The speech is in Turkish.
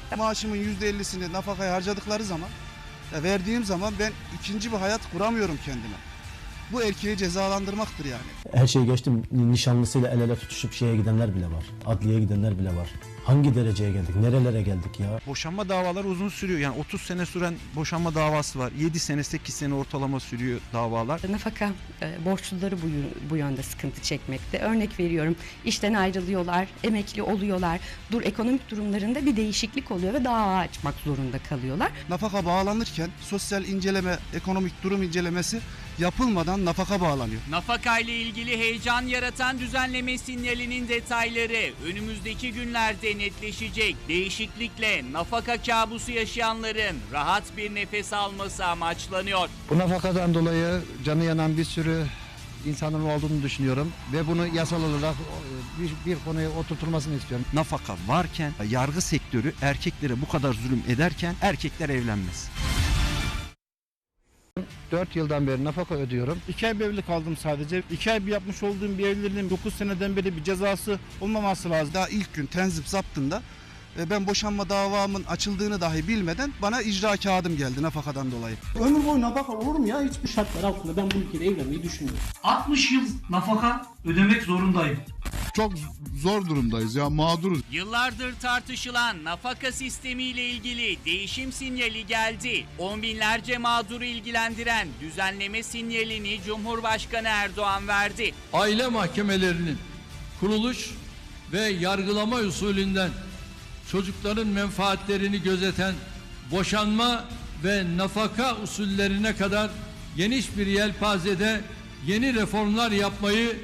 çekmekte. Maaşımın %50'sini nafakaya harcadıkları zaman, ya verdiğim zaman ben ikinci bir hayat kuramıyorum kendime. Bu erkeği cezalandırmaktır yani. Her şeyi geçtim nişanlısıyla el ele tutuşup şeye gidenler bile var. Adliyeye gidenler bile var. Hangi dereceye geldik? Nerelere geldik ya? Boşanma davaları uzun sürüyor. Yani 30 sene süren boşanma davası var. 7 sene 8 sene ortalama sürüyor davalar. Nafaka e, borçluları bu, bu yönde sıkıntı çekmekte. Örnek veriyorum işten ayrılıyorlar, emekli oluyorlar. Dur ekonomik durumlarında bir değişiklik oluyor ve dava açmak zorunda kalıyorlar. Nafaka bağlanırken sosyal inceleme, ekonomik durum incelemesi yapılmadan nafaka bağlanıyor. Nafaka ile ilgili heyecan yaratan düzenleme sinyalinin detayları önümüzdeki günlerde netleşecek. Değişiklikle nafaka kabusu yaşayanların rahat bir nefes alması amaçlanıyor. Bu nafakadan dolayı canı yanan bir sürü insanın olduğunu düşünüyorum ve bunu yasal olarak e, bir, bir konuya oturtulmasını istiyorum. Nafaka varken yargı sektörü erkeklere bu kadar zulüm ederken erkekler evlenmez. 4 yıldan beri nafaka ödüyorum. İki ay bir evli kaldım sadece. İki ay bir yapmış olduğum bir evliliğin 9 seneden beri bir cezası olmaması lazım. Daha ilk gün tenzip zaptında e, ben boşanma davamın açıldığını dahi bilmeden bana icra kağıdım geldi nafakadan dolayı. Ömür boyu nafaka olur mu ya? Hiçbir şartlar altında ben bu ülkede evlenmeyi düşünmüyorum. 60 yıl nafaka ödemek zorundayım. Çok zor durumdayız ya mağduruz. Yıllardır tartışılan nafaka sistemiyle ilgili değişim sinyali geldi. On binlerce mağduru ilgilendiren düzenleme sinyalini Cumhurbaşkanı Erdoğan verdi. aile mahkemelerinin kuruluş ve yargılama usulünden çocukların menfaatlerini gözeten boşanma ve nafaka usullerine kadar geniş bir yelpazede yeni reformlar yapmayı